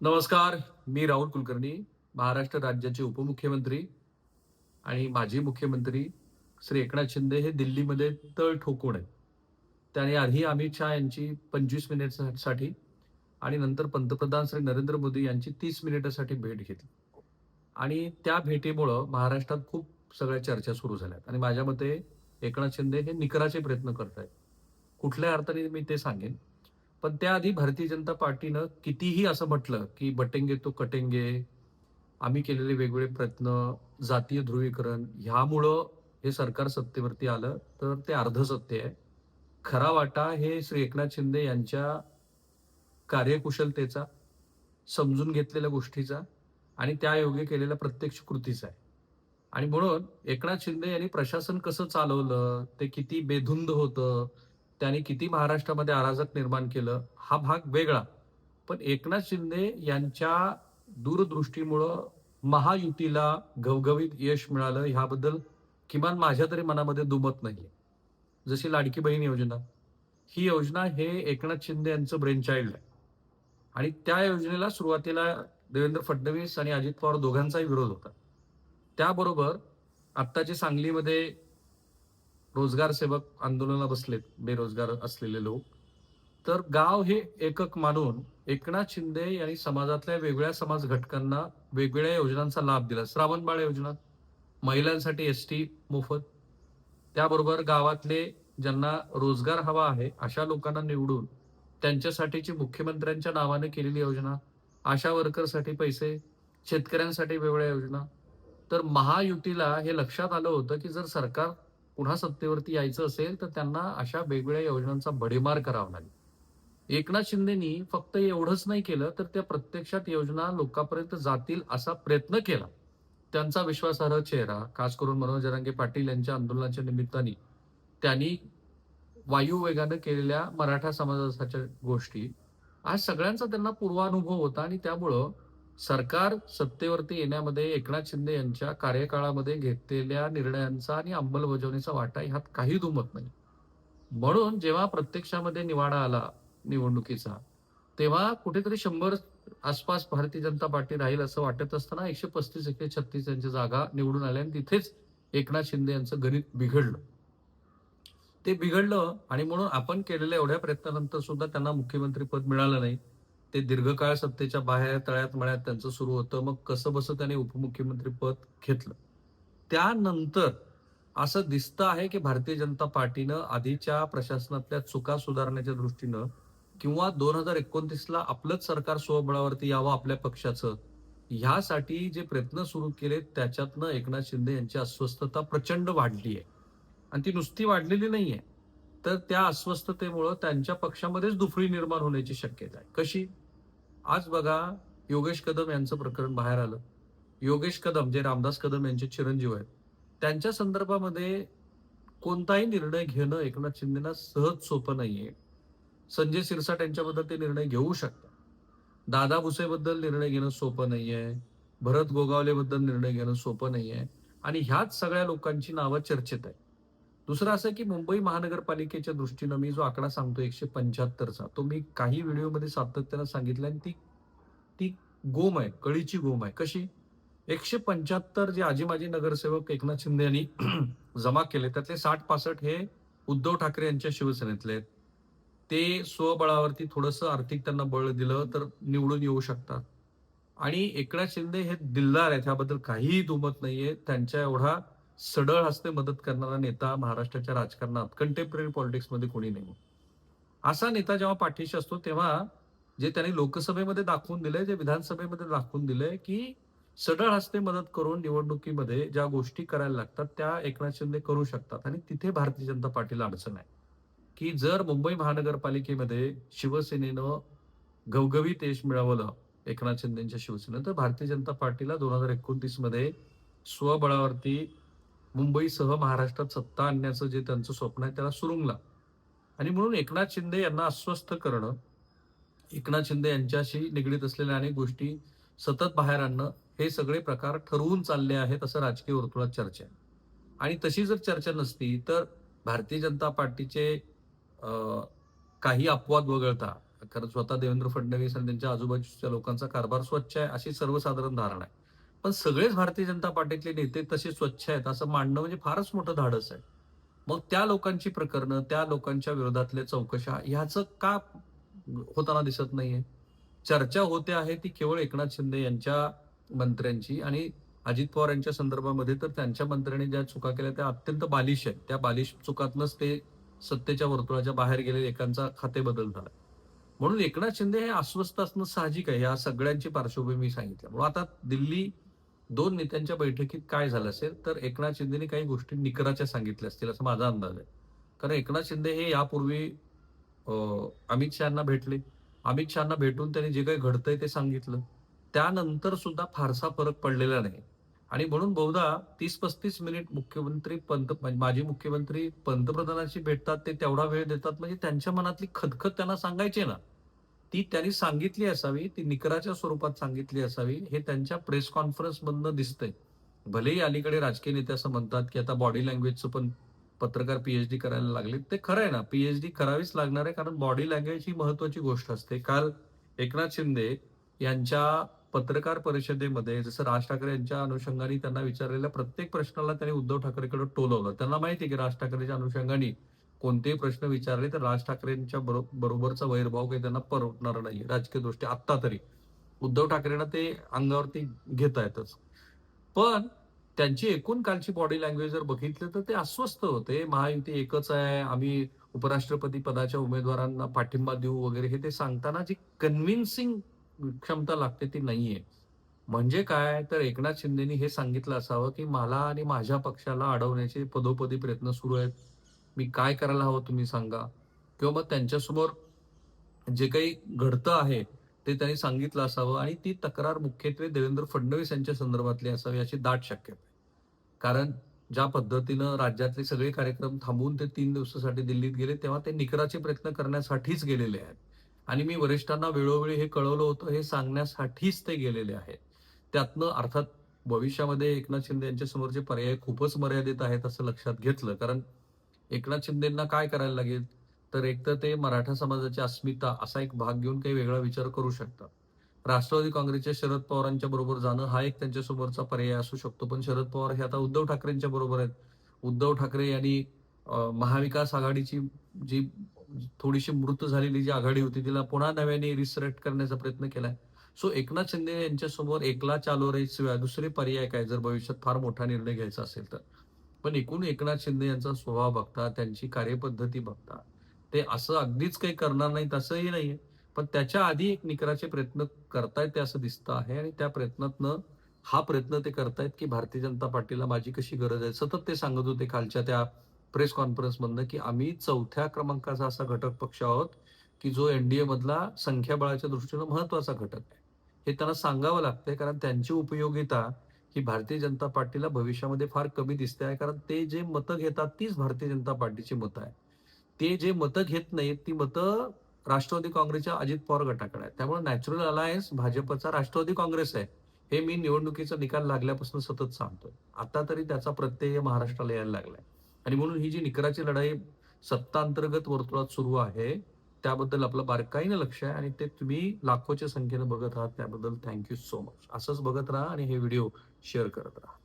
नमस्कार मी राहुल कुलकर्णी महाराष्ट्र राज्याचे उपमुख्यमंत्री आणि माजी मुख्यमंत्री श्री एकनाथ शिंदे हे दिल्लीमध्ये तळ ठोकून आहेत. त्याने आधी अमित शहा यांची पंचवीस मिनिटसाठी आणि नंतर पंतप्रधान श्री नरेंद्र मोदी यांची तीस मिनिटासाठी भेट घेतली. आणि त्या भेटीमुळं महाराष्ट्रात खूप सगळ्या चर्चा सुरू झाल्यात आणि माझ्या मते एकनाथ शिंदे हे निकराचे प्रयत्न करत आहेत कुठल्या अर्थाने मी ते सांगेन. पण त्याआधी भारतीय जनता पार्टीनं कितीही असं म्हटलं की बटेंगे तो कटेंगे आम्ही केलेले वेगवेगळे प्रयत्न जातीय ध्रुवीकरण ह्यामुळं हे सरकार सत्तेवरती आलं तर ते अर्ध सत्य आहे. खरा वाटा हे श्री एकनाथ शिंदे यांच्या कार्यकुशलतेचा समजून घेतलेल्या गोष्टीचा आणि त्या योग्य केलेल्या प्रत्यक्ष कृतीचा आहे. आणि म्हणून एकनाथ शिंदे यांनी प्रशासन कसं चालवलं ते किती बेधुंद होतं त्यांनी किती महाराष्ट्रामध्ये अराजक निर्माण केलं हा भाग वेगळा. पण एकनाथ शिंदे यांच्या दूरदृष्टीमुळं महायुतीला घवघवीत यश मिळालं ह्याबद्दल किमान माझ्या तरी मनामध्ये दुमत नाहीये. जशी लाडकी बहीण योजना. ही योजना हे एकनाथ शिंदे यांचं ब्रेन चाइल्ड आहे. आणि त्या योजनेला सुरुवातीला देवेंद्र फडणवीस आणि अजित पवार दोघांचाही विरोध होता. त्याबरोबर आत्ताचे सांगलीमध्ये रोजगार सेवक आंदोलनाला बसलेत बेरोजगार असलेले लोक. तर गाव हे एकक मानून एकनाथ शिंदे यांनी समाजातल्या वेगळ्या समाज घटकांना वेगवेगळ्या योजनांचा लाभ दिला. श्रावणबाळ योजना महिलांसाठी एस टी मोफत. त्याबरोबर गावातले ज्यांना रोजगार हवा आहे अशा लोकांना निवडून त्यांच्यासाठीची मुख्यमंत्र्यांच्या नावाने केलेली योजना आशा वर्करसाठी पैसे शेतकऱ्यांसाठी वेगवेगळ्या योजना. तर महायुतीला हे लक्षात आलं होतं की जर सरकार पुन्हा सत्तेवरती यायचं असेल तर त्यांना अशा वेगवेगळ्या योजनांचा भडीमार करावा लागेल. एकनाथ शिंदेनी फक्त एवढंच नाही केलं तर त्या प्रत्यक्षात योजना लोकांपर्यंत जातील असा प्रयत्न केला. त्यांचा विश्वासार्ह चेहरा खास करून मनोज जरांगे पाटील यांच्या आंदोलनाच्या निमित्ताने त्यांनी वायू वेगानं केलेल्या मराठा समाजाच्या गोष्टी. आज सगळ्यांचा त्यांना पूर्वानुभव होता आणि त्यामुळं सरकार सत्तेवरती येण्यामध्ये एकनाथ शिंदे यांच्या कार्यकाळामध्ये घेतलेल्या निर्णयांचा आणि अंमलबजावणीचा वाटा ह्यात काही दुमत नाही. म्हणून जेव्हा प्रत्यक्षामध्ये निवाडा आला निवडणुकीचा तेव्हा कुठेतरी शंभर आसपास भारतीय जनता पार्टी राहील असं वाटत असताना एकशे पस्तीस एकशे छत्तीस यांच्या जागा निवडून आल्या आणि तिथेच एकनाथ शिंदे यांचं गणित बिघडलं. ते बिघडलं आणि म्हणून आपण केलेल्या एवढ्या प्रयत्नानंतर सुद्धा त्यांना मुख्यमंत्री पद मिळालं नाही. ते दीर्घकाळ सत्तेच्या बाहेर तळ्यात मळ्यात त्यांचं सुरू होतं. मग कसं बसं त्याने उपमुख्यमंत्री पद घेतलं? त्यानंतर असं दिसतं आहे की भारतीय जनता पार्टीनं आधीच्या प्रशासनातल्या चुका सुधारण्याच्या दृष्टीनं किंवा दोन हजार एकोणतीसला आपलंच सरकार स्वबळावरती यावं आपल्या पक्षाचं ह्यासाठी जे प्रयत्न सुरू केले त्याच्यातनं एकनाथ शिंदे यांची अस्वस्थता प्रचंड वाढली आहे. आणि ती नुसती वाढलेली नाहीये. तर त्या अस्वस्थतेमुळं त्यांच्या पक्षामध्येच दुफळी निर्माण होण्याची शक्यता आहे. कशी? आज बघा योगेश कदम यांचं प्रकरण बाहेर आलं. योगेश कदम जे रामदास कदम यांचे चिरंजीव आहेत त्यांच्या संदर्भामध्ये कोणताही निर्णय घेणं एकनाथ शिंदेना सहज सोपं नाहीये. संजय सिरसाट यांच्याबद्दल ते निर्णय घेऊ शकतात. दादा भुसेबद्दल निर्णय घेणं सोपं नाहीये. भरत गोगावलेबद्दल निर्णय घेणं सोपं नाहीये. आणि ह्याच सगळ्या लोकांची नावं चर्चेत आहे दुसरं असं की मुंबई महानगरपालिकेच्या दृष्टीनं मी जो आकडा सांगतो एकशे पंच्याहत्तरचा तो मी काही व्हिडिओमध्ये सातत्यानं सांगितला आणि ती ती गोम आहे कळीची गोम आहे. कशी? एकशे पंच्याहत्तर जे आजी माजी नगरसेवक एकनाथ शिंदे यांनी जमा केले त्यातले साठ पासष्ट हे उद्धव ठाकरे यांच्या शिवसेनेतले आहेत. ते स्वबळावरती थोडंसं आर्थिक त्यांना बळ दिलं तर निवडून येऊ शकतात. आणि एकनाथ शिंदे हे दिलदार आहेत ह्याबद्दल काहीही दुमत नाहीये. त्यांच्या एवढा सडळ हस्ते मदत करणारा नेता महाराष्ट्राच्या राजकारणात कंटेम्पररी पॉलिटिक्समध्ये कोणी नाही. असा नेता जेव्हा पाठीशी असतो तेव्हा जे त्यांनी लोकसभेमध्ये दाखवून दिलंय जे विधानसभेमध्ये दाखवून दिलंय की सडळ हस्ते मदत करून निवडणुकीमध्ये ज्या गोष्टी करायला लागतात त्या एकनाथ शिंदे करू शकतात. आणि तिथे भारतीय जनता पार्टीला अडचण आहे. की जर मुंबई महानगरपालिकेमध्ये शिवसेनेनं घवघवीत यश मिळवलं एकनाथ शिंदेच्या शिवसेनेनं तर भारतीय जनता पार्टीला दोन हजार एकोणतीसमध्ये स्वबळावरती मुंबईसह महाराष्ट्रात सत्ता आणण्याचं जे त्यांचं स्वप्न आहे त्याला सुरुंगला. आणि म्हणून एकनाथ शिंदे यांना अस्वस्थ करणं एकनाथ शिंदे यांच्याशी निगडीत असलेल्या अनेक गोष्टी सतत बाहेर आणणं हे सगळे प्रकार ठरवून चालले आहेत असं राजकीय वर्तुळात चर्चा आहे. आणि तशी जर चर्चा नसती तर भारतीय जनता पार्टीचे काही अपवाद वगळता कारण स्वतः देवेंद्र फडणवीस आणि त्यांच्या आजूबाजूच्या लोकांचा कारभार स्वच्छ आहे अशी सर्वसाधारण धारणा आहे. पण सगळेच भारतीय जनता पार्टीतले नेते तसे स्वच्छ आहेत असं मांडणं म्हणजे फारच मोठं धाडस आहे. मग त्या लोकांची प्रकरणं त्या लोकांच्या विरोधातल्या चौकशा ह्याचं का होताना दिसत नाहीये? चर्चा होते आहे ती केवळ एकनाथ शिंदे यांच्या मंत्र्यांची आणि अजित पवार यांच्या संदर्भामध्ये तर त्यांच्या मंत्र्यांनी ज्या चुका केल्या त्या अत्यंत बालिश आहेत. त्या बालिश चुकातनच ते सत्तेच्या वर्तुळाच्या बाहेर गेलेले एकांचा खाते बदल झाला. म्हणून एकनाथ शिंदे हे अस्वस्थ असणं साहजिक आहे या सगळ्यांची पार्श्वभूमी मी सांगितल्या म्हणून आता दिल्ली दोन नेत्यांच्या बैठकीत काय झालं असेल तर एकनाथ शिंदेने काही गोष्टी निकराच्या सांगितल्या असतील असा माझा अंदाज आहे. कारण एकनाथ शिंदे हे यापूर्वी अमित शहाना भेटले. अमित शहाना भेटून त्यांनी जे काही घडतंय ते सांगितलं. त्यानंतर सुद्धा फारसा फरक पडलेला नाही. आणि म्हणून बहुधा तीस पस्तीस मिनिट मुख्यमंत्री पंत म्हणजे माजी मुख्यमंत्री पंतप्रधानांशी भेटतात ते तेवढा वेळ देतात. म्हणजे त्यांच्या मनातली खदखद त्यांना सांगायची ना. ती त्यांनी सांगितली असावी ती निकराच्या स्वरूपात सांगितली असावी हे त्यांच्या प्रेस कॉन्फरन्स मधनं दिसतंय. भलेही अलीकडे राजकीय नेते असं म्हणतात की आता बॉडी लँग्वेजचं पण पत्रकार पीएचडी करायला लागले ते खरं आहे ना पीएचडी करावीच लागणार आहे कारण बॉडी लँग्वेज ही महत्वाची गोष्ट असते. काल एकनाथ शिंदे यांच्या पत्रकार परिषदेमध्ये जसं राज ठाकरे यांच्या अनुषंगाने त्यांना विचारलेल्या प्रत्येक प्रश्नाला त्यांनी उद्धव ठाकरेकडे टोलवलं. त्यांना माहिती आहे की राज ठाकरेच्या अनुषंगाने कोणतेही प्रश्न विचारले तर राज ठाकरेंच्या बरो- बरोबरचा वैरभाव काही त्यांना परवडणार नाही राजकीय दृष्टी आत्ता तरी. उद्धव ठाकरेंना ते अंगावरती घेता येतच पण त्यांची एकूण कालची बॉडी लँग्वेज जर बघितलं तर ते अस्वस्थ होते. महायुती एकच आहे. आम्ही उपराष्ट्रपती पदाच्या उमेदवारांना पाठिंबा देऊ वगैरे हे ते सांगताना जी कन्व्हिन्सिंग क्षमता लागते ती नाहीये. म्हणजे काय? तर एकनाथ शिंदेनी हे सांगितलं असावं की मला आणि माझ्या पक्षाला अडवण्याचे पदोपदी प्रयत्न सुरू आहेत. मी काय करायला हवं तुम्ही सांगा. किंवा मग त्यांच्यासमोर जे काही घडतं आहे ते त्यांनी सांगितलं असावं आणि ती तक्रार मुख्यत्वे देवेंद्र फडणवीस यांच्या संदर्भातली असावी अशी दाट शक्यता आहे. कारण ज्या पद्धतीनं राज्यातले सगळे कार्यक्रम थांबवून ते तीन दिवसासाठी दिल्लीत गेले तेव्हा ते निकराचे प्रयत्न करण्यासाठीच गेलेले आहेत. आणि मी वरिष्ठांना वेळोवेळी हे कळवलं होतं हे सांगण्यासाठीच ते गेलेले आहेत. त्यातनं अर्थात भविष्यामध्ये एकनाथ शिंदे यांच्या समोरचे पर्याय खूपच मर्यादित आहेत असं लक्षात घेतलं. कारण एकनाथ शिंदेना काय करायला लागेल? तर एक तर ते मराठा समाजाची अस्मिता असा एक भाग घेऊन काही वेगळा विचार करू शकतात. राष्ट्रवादी काँग्रेसच्या शरद पवारांच्या बरोबर जाणं हा एक त्यांच्यासमोरचा पर्याय असू शकतो. पण शरद पवार हे आता उद्धव ठाकरेंच्या बरोबर आहेत. उद्धव ठाकरे यांनी महाविकास आघाडीची जी थोडीशी मृत झालेली जी आघाडी होती तिला पुन्हा नव्याने रिसरेक्ट करण्याचा प्रयत्न केलाय. सो एकनाथ शिंदे यांच्यासमोर एकला चालू रे शिवाय दुसरे पर्याय काय? जर भविष्यात फार मोठा निर्णय घ्यायचा असेल तर. पण एकूण एकनाथ शिंदे यांचा स्वभाव बघता त्यांची कार्यपद्धती बघता ते असं अगदीच काही करणार नाहीत असंही नाहीये. पण त्याच्या आधी एक निकराचे प्रयत्न करतायत ते असं दिसतं आहे आणि त्या प्रयत्नातनं हा प्रयत्न ते करतायत की भारतीय जनता पार्टीला माझी कशी गरज आहे? सतत ते सांगत होते कालच्या त्या प्रेस कॉन्फरन्स मधनं की आम्ही चौथ्या क्रमांकाचा असा घटक पक्ष आहोत की जो एनडीए मधला संख्याबळाच्या दृष्टीनं महत्त्वाचा घटक आहे. हे त्यांना सांगावं लागतंय कारण त्यांची उपयोगिता ही भारतीय जनता पार्टीला भविष्यामध्ये फार कमी दिसते आहे. कारण ते जे मतं घेतात तीच भारतीय जनता पार्टीची मतं आहे ते जे मतं घेत नाहीत ती मतं राष्ट्रवादी काँग्रेसच्या अजित पवार गटाकडे आहे त्यामुळे नॅचरल अलायन्स भाजपचा राष्ट्रवादी काँग्रेस आहे हे मी निवडणुकीचा निकाल लागल्यापासून सतत सांगतोय. आता तरी त्याचा प्रत्यय महाराष्ट्राला यायला लागलाय. आणि म्हणून ही जी निकराची लढाई सत्तांतर्गत वर्तुळात सुरू आहे त्याबद्दल आपलं बारकाईनं लक्ष आहे आणि ते तुम्ही लाखोच्या संख्येनं बघत आहात त्याबद्दल थँक्यू सो मच असंच बघत राहा आणि हे व्हिडिओ शेअर करत राहा